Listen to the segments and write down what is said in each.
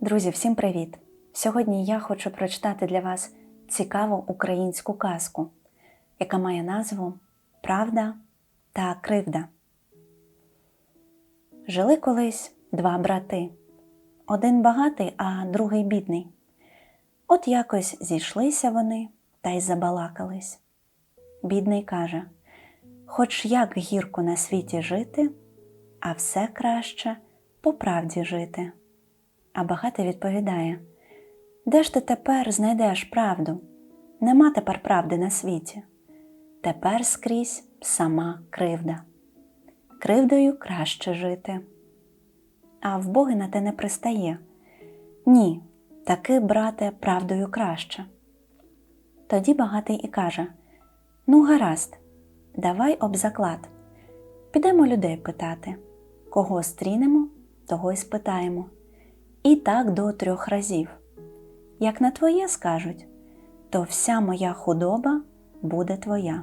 Друзі, всім привіт! Сьогодні я хочу прочитати для вас цікаву українську казку, яка має назву Правда та кривда. Жили колись два брати. Один багатий, а другий бідний. От якось зійшлися вони та й забалакались. Бідний каже: Хоч як гірко на світі жити, а все краще по правді жити. А багатий відповідає: Де ж ти тепер знайдеш правду? Нема тепер правди на світі. Тепер скрізь сама кривда. Кривдою краще жити. А в Боги на те не пристає. Ні, таки, брате, правдою краще. Тоді багатий і каже: Ну, гаразд, давай об заклад. Підемо людей питати. Кого стрінемо, того й спитаємо. І так до трьох разів. Як на твоє скажуть, то вся моя худоба буде твоя.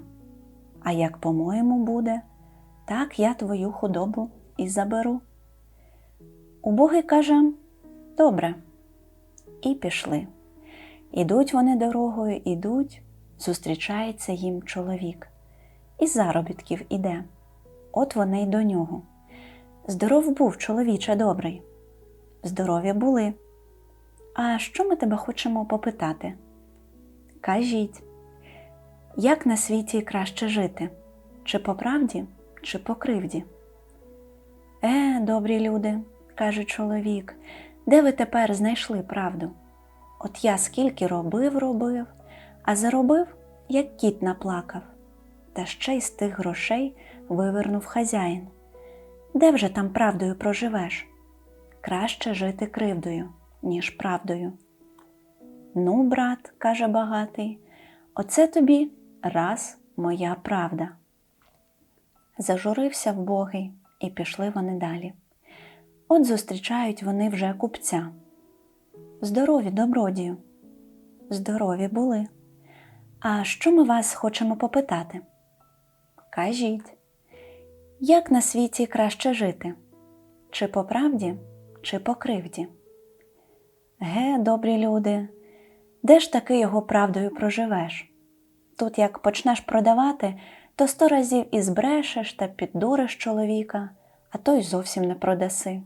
А як по-моєму буде, так я твою худобу і заберу. Убогий каже Добре. І пішли. Ідуть вони дорогою, ідуть, зустрічається їм чоловік. Із заробітків іде. От вони й до нього. Здоров був чоловіче добрий. Здорові були. А що ми тебе хочемо попитати? Кажіть, як на світі краще жити? Чи по правді, чи по кривді? Е, добрі люди, каже чоловік, де ви тепер знайшли правду? От я скільки робив, робив, а заробив, як кіт наплакав, та ще й з тих грошей вивернув хазяїн. Де вже там правдою проживеш? Краще жити кривдою, ніж правдою. Ну, брат, каже багатий, оце тобі раз моя правда. Зажурився вбогий, і пішли вони далі. От зустрічають вони вже купця. Здорові, добродію. Здорові були. А що ми вас хочемо попитати? Кажіть, як на світі краще жити? Чи по правді, чи по кривді? Ге, добрі люди, де ж таки його правдою проживеш? Тут як почнеш продавати, то сто разів і збрешеш та піддуриш чоловіка, а то й зовсім не продаси.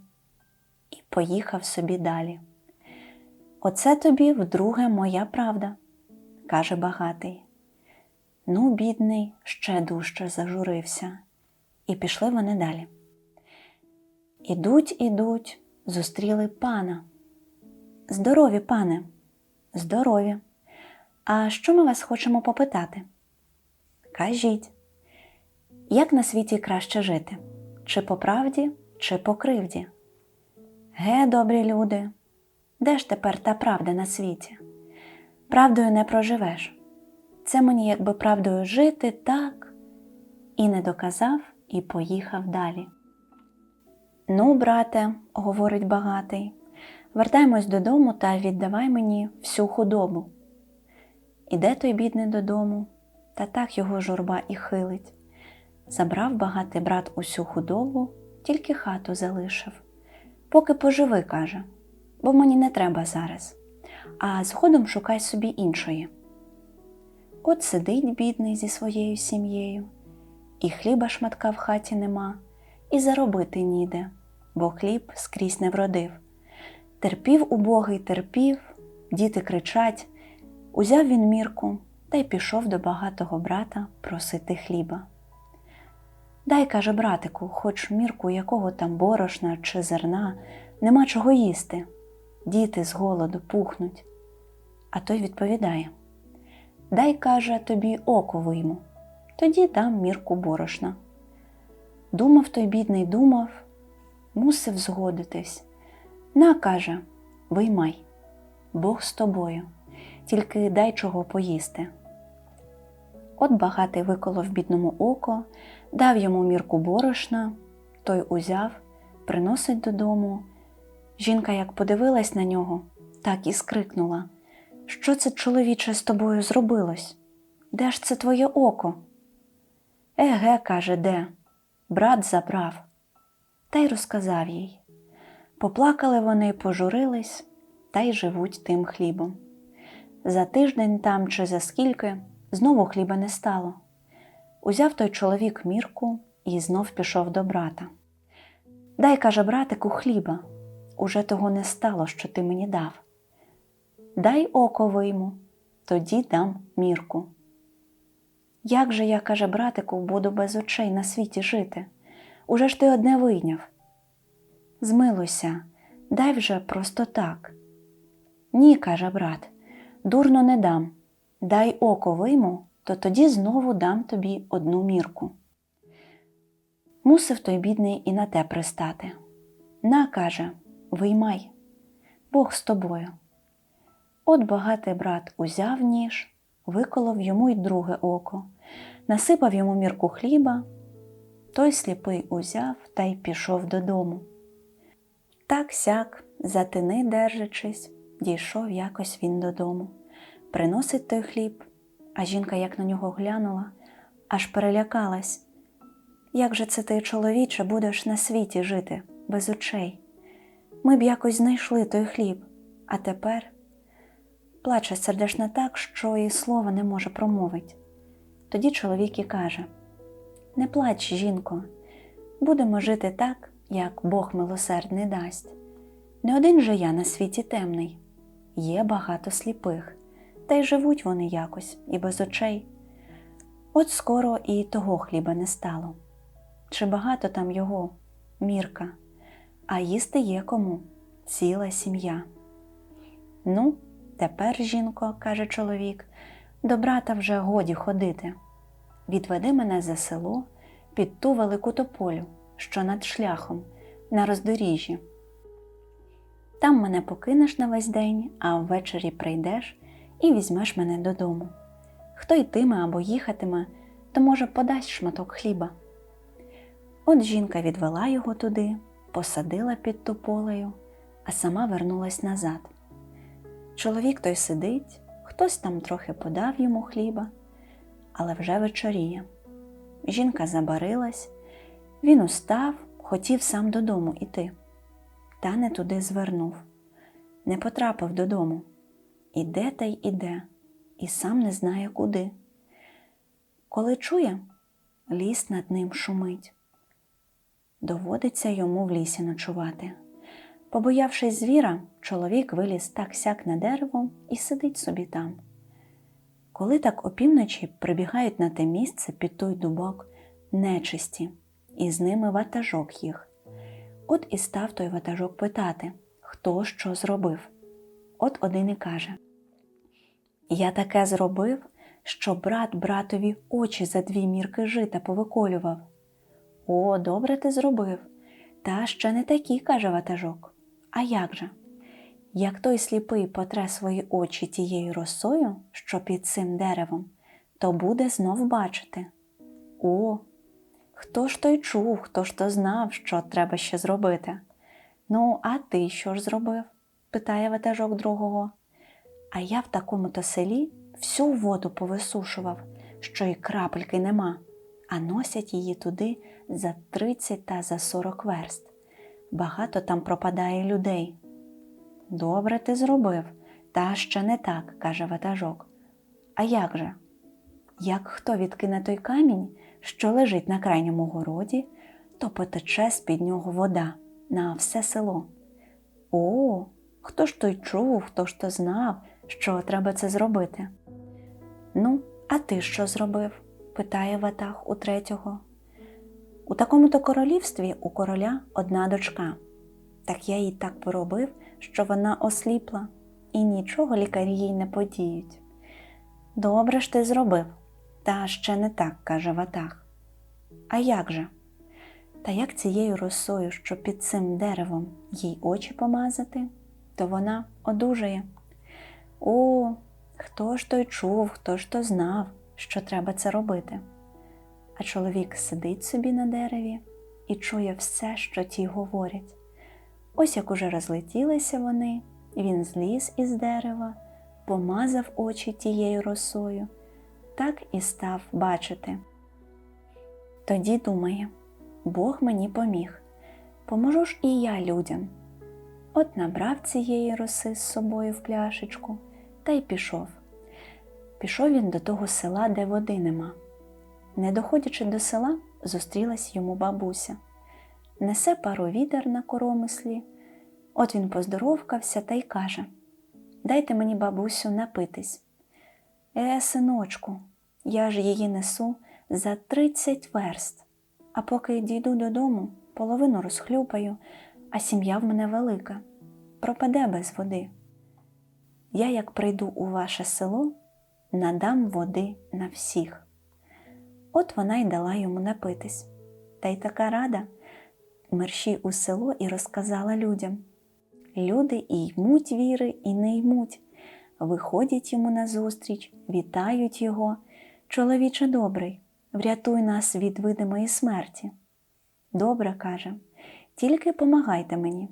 І поїхав собі далі. Оце тобі вдруге моя правда, каже багатий. Ну, бідний, ще дужче зажурився, і пішли вони далі. Ідуть, ідуть, зустріли пана. Здорові, пане, здорові. А що ми вас хочемо попитати? Кажіть, як на світі краще жити? Чи по правді, чи по кривді? Ге, добрі люди, де ж тепер та правда на світі? Правдою не проживеш. Це мені якби правдою жити так, і не доказав, і поїхав далі. Ну, брате, говорить багатий, вертаймось додому та віддавай мені всю худобу. Іде той бідний додому, та так його журба і хилить. Забрав багатий брат усю худобу, тільки хату залишив. Поки поживи, каже, бо мені не треба зараз, а згодом шукай собі іншої. От сидить бідний зі своєю сім'єю, і хліба шматка в хаті нема, і заробити ніде, бо хліб скрізь не вродив. Терпів убогий, терпів, діти кричать. Узяв він мірку та й пішов до багатого брата просити хліба. Дай, каже братику, хоч мірку якого там борошна чи зерна, нема чого їсти. Діти з голоду пухнуть. А той відповідає Дай, каже, тобі око вийму, тоді дам мірку борошна. Думав той бідний, думав, мусив згодитись. На, каже, виймай, Бог з тобою тільки дай чого поїсти. От багатий виколов бідному око, дав йому мірку борошна, той узяв, приносить додому. Жінка, як подивилась на нього, так і скрикнула Що це, чоловіче, з тобою зробилось? Де ж це твоє око? Еге, каже, де? Брат забрав. Та й розказав їй. Поплакали вони, пожурились, та й живуть тим хлібом. За тиждень там чи за скільки знову хліба не стало. Узяв той чоловік мірку і знов пішов до брата. Дай, каже, братику, хліба, уже того не стало, що ти мені дав. Дай око вийму, тоді дам мірку. Як же я, каже, братику, буду без очей на світі жити? Уже ж ти одне вийняв. Змилуйся, дай вже просто так. Ні, каже брат, дурно не дам. Дай око вийму, то тоді знову дам тобі одну мірку. Мусив той бідний і на те пристати. На, каже, виймай, Бог з тобою. От багатий брат узяв ніж, виколов йому й друге око, насипав йому мірку хліба, той сліпий узяв та й пішов додому. Так сяк, за тини держачись, дійшов якось він додому. Приносить той хліб, а жінка, як на нього глянула, аж перелякалась. Як же це ти, чоловіче, будеш на світі жити без очей? Ми б якось знайшли той хліб, а тепер плаче сердешна так, що і слова не може промовить. Тоді чоловік і каже: Не плач, жінко, будемо жити так, як Бог милосердний дасть. Не один же я на світі темний, є багато сліпих, та й живуть вони якось і без очей. От скоро і того хліба не стало. Чи багато там його, мірка, а їсти є кому ціла сім'я. Ну, тепер, жінко, каже чоловік, до брата вже годі ходити. Відведи мене за село під ту велику тополю, що над шляхом, на роздоріжжі. Там мене покинеш на весь день, а ввечері прийдеш і візьмеш мене додому. Хто йтиме або їхатиме, то, може, подасть шматок хліба. От жінка відвела його туди, посадила під тополею, а сама вернулась назад. Чоловік той сидить, хтось там трохи подав йому хліба, але вже вечоріє. Жінка забарилась, він устав, хотів сам додому іти, та не туди звернув, не потрапив додому. Іде та й іде, і сам не знає куди. Коли чує, ліс над ним шумить. Доводиться йому в лісі ночувати. Побоявшись звіра, чоловік виліз так сяк на дерево і сидить собі там. Коли так опівночі прибігають на те місце під той дубок нечисті, і з ними ватажок їх. От і став той ватажок питати, хто що зробив. От один і каже: Я таке зробив, що брат братові очі за дві мірки жита повиколював. О, добре ти зробив. Та ще не такі, каже ватажок. А як же? Як той сліпий потре свої очі тією росою, що під цим деревом, то буде знов бачити. О, хто ж той чув, хто ж то знав, що треба ще зробити? Ну, а ти що ж зробив? питає ватажок другого. А я в такому то селі всю воду повисушував, що й крапельки нема, а носять її туди за 30 та за 40 верст. Багато там пропадає людей. Добре ти зробив, та ще не так, каже ватажок. А як же? Як хто відкине той камінь, що лежить на крайньому городі, то потече з під нього вода на все село. О, хто ж той чув, хто ж то знав, що треба це зробити? Ну, а ти що зробив? питає ватаг у третього. У такому то королівстві у короля одна дочка. Так я їй так поробив, що вона осліпла, і нічого лікарі їй не подіють. Добре ж ти зробив, та ще не так, каже Ватаг. А як же? Та як цією росою, що під цим деревом їй очі помазати, то вона одужає. О, хто ж той чув, хто ж то знав, що треба це робити? А чоловік сидить собі на дереві і чує все, що ті говорять. Ось як уже розлетілися вони, він зліз із дерева, помазав очі тією росою, так і став бачити. Тоді думає, Бог мені поміг, поможу ж і я людям. От набрав цієї роси з собою в пляшечку та й пішов. Пішов він до того села, де води нема. Не доходячи до села, зустрілась йому бабуся. Несе пару відер на коромислі. От він поздоровкався та й каже Дайте мені, бабусю, напитись. Е, синочку, я ж її несу за тридцять верст, а поки дійду додому, половину розхлюпаю, а сім'я в мене велика, пропаде без води. Я, як прийду у ваше село, надам води на всіх. От вона й дала йому напитись. Та й така рада мерщій у село і розказала людям. Люди і ймуть віри, і не ймуть. Виходять йому назустріч, вітають його. Чоловіче добрий, врятуй нас від видимої смерті. Добре, каже, тільки помагайте мені.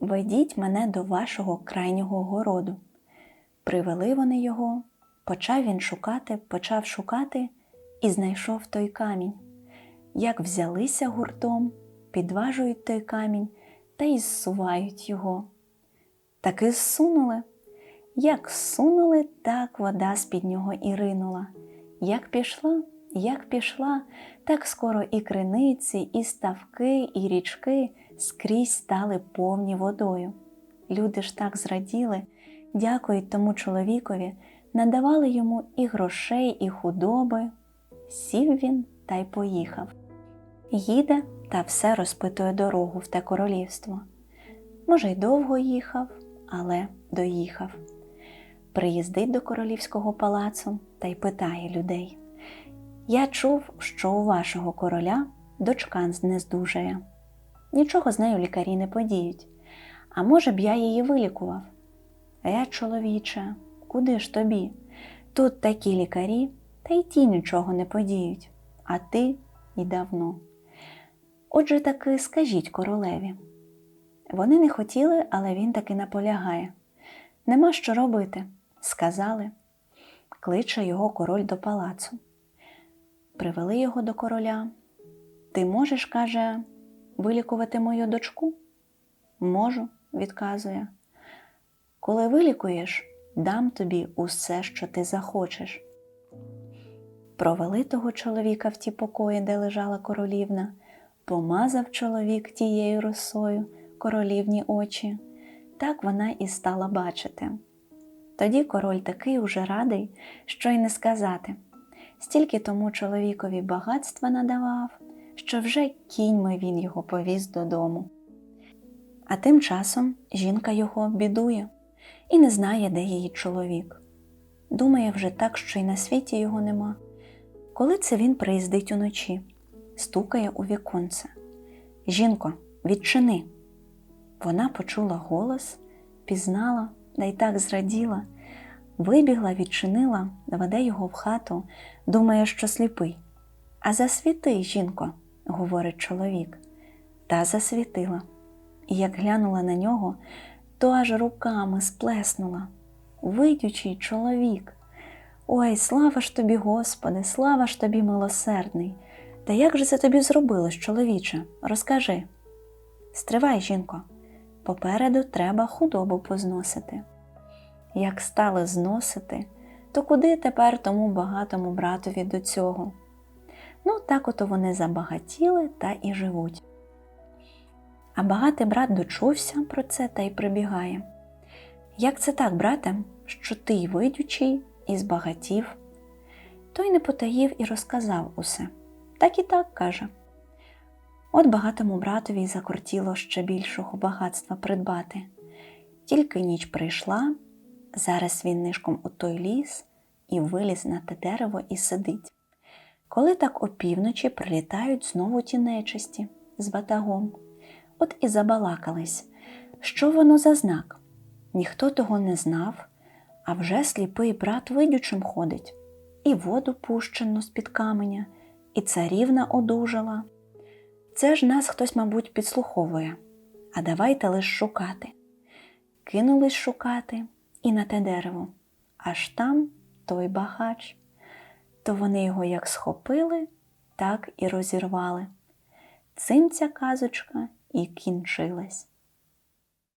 Ведіть мене до вашого крайнього городу. Привели вони його, почав він шукати, почав шукати і знайшов той камінь. Як взялися гуртом, підважують той камінь та й зсувають його. Таки зсунули. Як зсунули, так вода з-під нього і ринула. Як пішла, як пішла, так скоро і криниці, і ставки, і річки скрізь стали повні водою. Люди ж так зраділи, дякують тому чоловікові, надавали йому і грошей, і худоби. Сів він та й поїхав. Їде та все розпитує дорогу в те королівство. Може, й довго їхав, але доїхав. Приїздить до королівського палацу та й питає людей. Я чув, що у вашого короля дочка нездужає. Нічого з нею лікарі не подіють. А може б я її вилікував? Е, чоловіче, куди ж тобі? Тут такі лікарі, та й ті нічого не подіють, а ти і давно. Отже таки скажіть королеві. Вони не хотіли, але він таки наполягає. Нема що робити, сказали. Кличе його король до палацу. Привели його до короля. Ти можеш, каже, вилікувати мою дочку? Можу, відказує. Коли вилікуєш, дам тобі усе, що ти захочеш. Провели того чоловіка в ті покої, де лежала королівна, помазав чоловік тією росою королівні очі, так вона і стала бачити. Тоді король такий уже радий, що й не сказати, стільки тому чоловікові багатства надавав, що вже кіньми він його повіз додому. А тим часом жінка його бідує і не знає, де її чоловік. Думає вже так, що й на світі його нема. Коли це він приїздить уночі, стукає у віконце. Жінко, відчини. Вона почула голос, пізнала, да й так зраділа, вибігла, відчинила, веде його в хату, думає, що сліпий. А засвіти, жінко, говорить чоловік. Та засвітила. І як глянула на нього, то аж руками сплеснула. Видючий чоловік. Ой, слава ж тобі, Господи, слава ж тобі, милосердний. Та як же це тобі зробилось, чоловіче? Розкажи. Стривай, жінко, попереду треба худобу позносити. Як стали зносити, то куди тепер тому багатому братові до цього? Ну, так ото вони забагатіли та і живуть. А багатий брат дочувся про це та й прибігає. Як це так, брате, що ти й видючий, і збагатів? Той не потаїв і розказав усе. Так і так каже. От багатому братові закортіло ще більшого багатства придбати. Тільки ніч прийшла, зараз він нишком у той ліс і виліз на те дерево і сидить. Коли так опівночі прилітають знову ті нечисті з батагом. От і забалакались, що воно за знак. Ніхто того не знав, а вже сліпий брат видючим ходить, і воду пущено з-під каменя, і царівна одужала. Це ж нас хтось, мабуть, підслуховує, а давайте лиш шукати. Кинулись шукати і на те дерево, аж там той багач. То вони його як схопили, так і розірвали. Цим ця казочка і кінчилась.